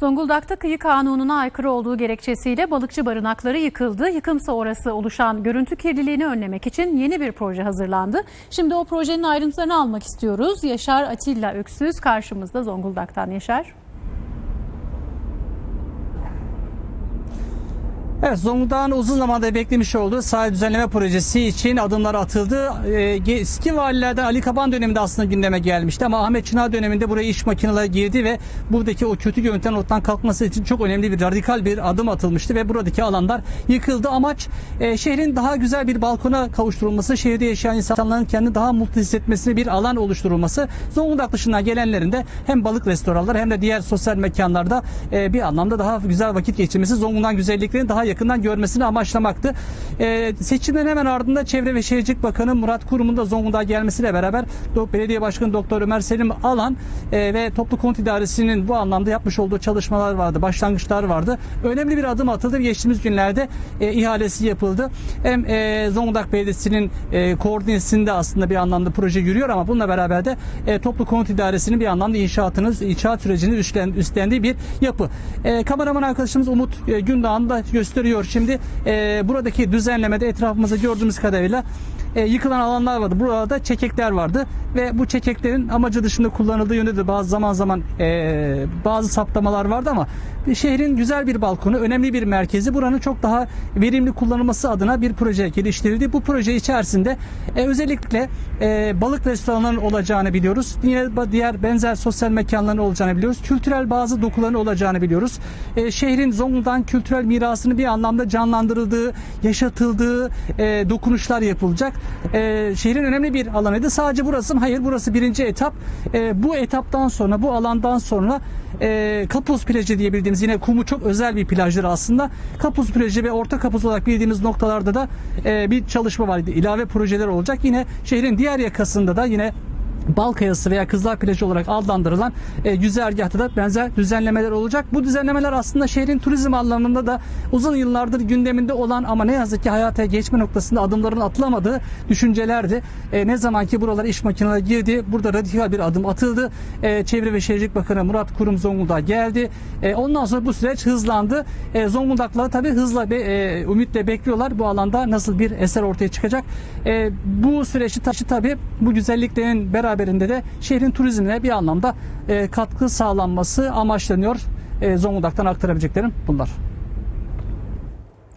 Zonguldak'ta kıyı kanununa aykırı olduğu gerekçesiyle balıkçı barınakları yıkıldı. Yıkım sonrası oluşan görüntü kirliliğini önlemek için yeni bir proje hazırlandı. Şimdi o projenin ayrıntılarını almak istiyoruz. Yaşar Atilla Öksüz karşımızda Zonguldak'tan Yaşar. Evet Zonguldak'ın uzun zamandır beklemiş olduğu sahil düzenleme projesi için adımlar atıldı. Ee, eski valilerden Ali Kaban döneminde aslında gündeme gelmişti ama Ahmet Çınar döneminde buraya iş makineleri girdi ve buradaki o kötü görüntülerin ortadan kalkması için çok önemli bir radikal bir adım atılmıştı ve buradaki alanlar yıkıldı. Amaç e, şehrin daha güzel bir balkona kavuşturulması, şehirde yaşayan insanların kendini daha mutlu hissetmesine bir alan oluşturulması. Zonguldak dışından gelenlerin de hem balık restoranları hem de diğer sosyal mekanlarda e, bir anlamda daha güzel vakit geçirmesi, Zonguldak güzelliklerini daha yakından görmesini amaçlamaktı. E, seçimlerin hemen ardında Çevre ve Şehircilik Bakanı Murat Kurum'un da Zonguldak'a gelmesiyle beraber Belediye Başkanı Doktor Ömer Selim Alan e, ve Toplu Konut İdaresi'nin bu anlamda yapmış olduğu çalışmalar vardı, başlangıçlar vardı. Önemli bir adım atıldı geçtiğimiz günlerde e, ihalesi yapıldı. Hem e, Zonguldak Belediyesi'nin e, koordinesinde aslında bir anlamda proje yürüyor ama bununla beraber de e, Toplu Konut İdaresi'nin bir anlamda inşaatını, inşaat sürecini üstlen, üstlendiği bir yapı. E, kameraman arkadaşımız Umut e, Gündağ'ın da gösteriyor şimdi. E, buradaki düzenlemede etrafımızda gördüğümüz kadarıyla e, yıkılan alanlar vardı. Burada çekekler vardı ve bu çekeklerin amacı dışında kullanıldığı yönde de bazı zaman zaman e, bazı saptamalar vardı ama şehrin güzel bir balkonu, önemli bir merkezi buranın çok daha verimli kullanılması adına bir proje geliştirildi. Bu proje içerisinde e, özellikle e, balık restoranlarının olacağını biliyoruz. Diğer, diğer benzer sosyal mekanların olacağını biliyoruz. Kültürel bazı dokuların olacağını biliyoruz. E, şehrin Zonguldak'ın kültürel mirasını bir anlamda canlandırıldığı, yaşatıldığı e, dokunuşlar yapılacak. E, şehrin önemli bir alanıydı. Sadece burası mı? Hayır burası birinci etap. E, bu etaptan sonra, bu alandan sonra e, Kapuz plajı diye bildiğimiz yine kumu çok özel bir plajdır aslında. Kapuz plajı ve orta kapuz olarak bildiğimiz noktalarda da e, bir çalışma var. İlave projeler olacak. Yine şehrin diğer yakasında da yine Balkayası veya Kızlar Plajı olarak adlandırılan e, güzergahta da benzer düzenlemeler olacak. Bu düzenlemeler aslında şehrin turizm anlamında da uzun yıllardır gündeminde olan ama ne yazık ki hayata geçme noktasında adımların atılamadığı düşüncelerdi. E, ne zaman ki buralara iş makineleri girdi, burada radikal bir adım atıldı. E, Çevre ve Şehircilik Bakanı Murat Kurum Zonguldak'a geldi. E, ondan sonra bu süreç hızlandı. E, Zonguldaklılar tabii hızla ve e, ümitle bekliyorlar bu alanda nasıl bir eser ortaya çıkacak. E, bu süreçte taşı tabii bu güzelliklerin beraberinde de şehrin turizmine bir anlamda e, katkı sağlanması amaçlanıyor. E, Zonguldak'tan aktarabileceklerim bunlar.